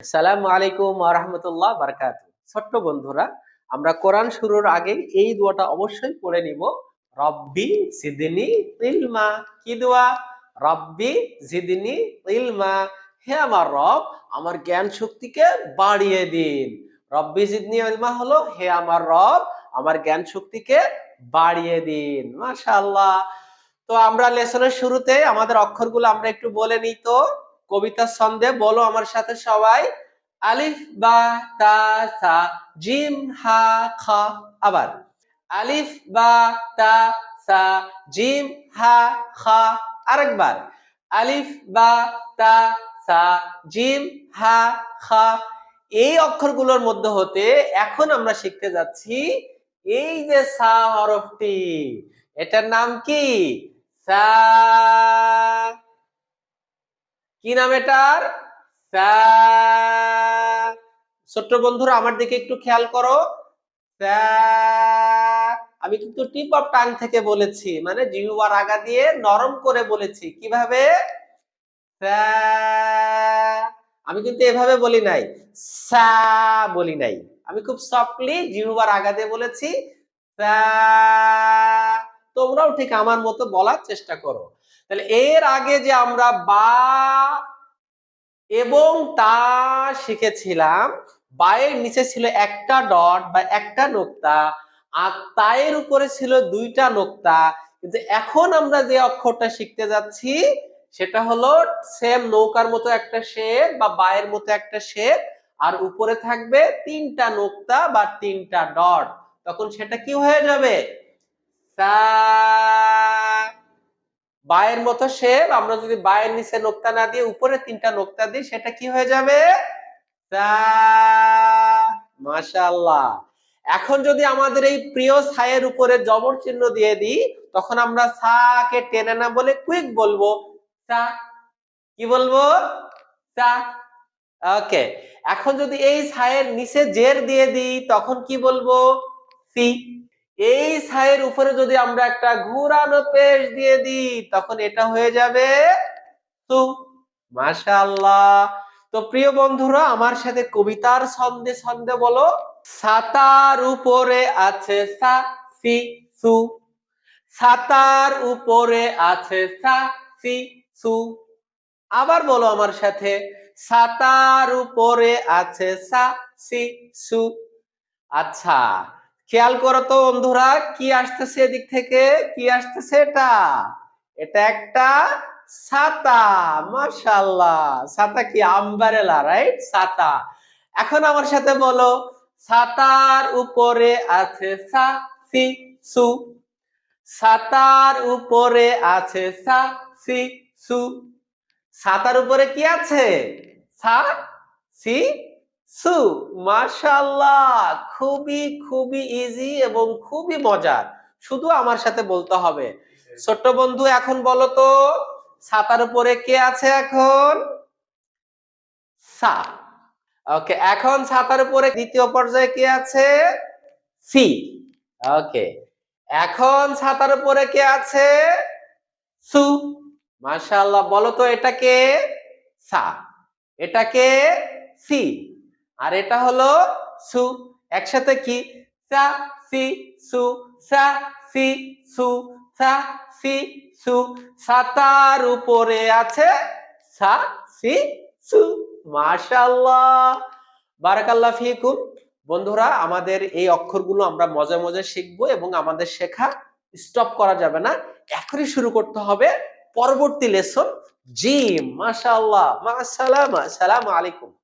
সালাম আলাইকুম রহমতুল্লাহ বারকাত ছোট্ট বন্ধুরা, আমরা কোরআন শুরুর আগে এই দোয়াটা অবশ্যই পড়ে নিব। রব্বি ইলমা, কি দোয়া? রব্বি জিদনি ইলমা। হে আমার রব, আমার জ্ঞান শক্তিকে বাড়িয়ে দিন। রব্বি জিদনি ইলমা হলো, হে আমার রব, আমার জ্ঞান শক্তিকে বাড়িয়ে দিন। মাশাআল্লাহ। তো আমরা লেসনের শুরুতে আমাদের অক্ষরগুলো আমরা একটু বলে নিই তো। কবিতার ছন্দে বলো আমার সাথে সবাই। আলিফ, বা, তা, সা, জিম, হা, খা, আবার। আলিফ, বা, তা, সা, জিম, হা, খা, আরেকবার। আলিফ, বা, তা, সা, জিম, হা, খা, এই অক্ষরগুলোর মধ্যে হতে এখন আমরা শিখতে যাচ্ছি এই যে সা হরফটি, এটার নাম কি? সা কি নাম এটার? ছোট্ট বন্ধুরা, আমার দিকে একটু খেয়াল করো। আমি কিন্তু টিপ অফ টাং থেকে বলেছি মানে জিহুবার আগা দিয়ে নরম করে বলেছি। কীভাবে? আমি কিন্তু এভাবে বলি নাই। বলি নাই। আমি খুব সফটলি জিহুবার আগা দিয়ে বলেছি। তোমরাও ঠিক আমার মতো বলার চেষ্টা করো। তাহলে এর আগে যে আমরা বা এবং তা শিখেছিলাম, বায়ের নিচে ছিল একটা ডট বা একটা নোক্তা, আর তায়ের উপরে ছিল দুইটা নোক্তা। কিন্তু এখন আমরা যে অক্ষরটা শিখতে যাচ্ছি, সেটা হলো সেম নৌকার মতো একটা শেপ বা বায়ের মতো একটা শেপ আর উপরে থাকবে তিনটা নোক্তা বা তিনটা ডট। তখন সেটা কি হয়ে যাবে? সা বায়ের মতো শেপ আমরা যদি বায়ের নিচে নোক্তা না দিয়ে উপরে তিনটা নোক্তা দিই, সেটা কি হয়ে যাবে? মাশাআল্লাহ। এখন যদি আমাদের এই প্রিয় ছায়ের উপরে জবর চিহ্ন দিয়ে দিই, তখন আমরা সাকে টেনে না বলে কুইক বলব সা কি বলব? সা ওকে এখন যদি এই ছায়ের নিচে জের দিয়ে দিই, তখন কি বলব? সি। এই ছায়ের উপরে যদি আমরা একটা ঘুরানো পেশ দিয়ে দিই, তখন এটা হয়ে যাবে তু মাশাআল্লাহ। তো প্রিয় বন্ধুরা, আমার সাথে কবিতার ছন্দে ছন্দে বলো। ছাতার উপরে আছে সা, সি, সু। ছাতার উপরে আছে সা, সি, সু। আবার বলো আমার সাথে। ছাতার উপরে আছে সা, সি, সু। আচ্ছা খেয়াল করো তো বন্ধুরা, কি আসতেছে এদিক থেকে? কি আসতেছে এটা? এটা একটা ছাতা, মাশাআল্লাহ। ছাতা কি? আমবারেলা রাইট ছাতা। এখন আমার সাথে বলো, ছাতার উপরে আছে সা সি। সু ছাতার উপরে আছে সা সি সু। ছাতার উপরে কি আছে? সা, সি সু, মাশাআল্লাহ, খুবই খুবই ইজি এবং খুবই মজার। শুধু আমার সাথে বলতে হবে। ছোট্ট বন্ধু এখন বলো তো, ছাতার উপরে কে আছে এখন? সা। ওকে, এখন ছাতার উপরে দ্বিতীয় পর্যায়ে কে আছে? সি। ওকে, এখন ছাতার উপরে কে আছে? সু। মাশাআল্লাহ, বলো তো এটাকে সা। এটাকে সি। আর এটা হলো সু। একসাথে কি? সা, সি, সু। সা, সি, সু। সা, সি, সু। সাতার উপরে আছে সা, সি, সু। মাশাআল্লাহ। বারাকাল্লাহ ফিকুম। বন্ধুরা, আমাদের এই অক্ষরগুলো আমরা মজা মজা শিখব এবং আমাদের শেখা স্টপ করা যাবে না। এখনই শুরু করতে হবে পরবর্তী লেসন জিম মাশাআল্লাহ। মা সালামা সালাম আলাইকুম।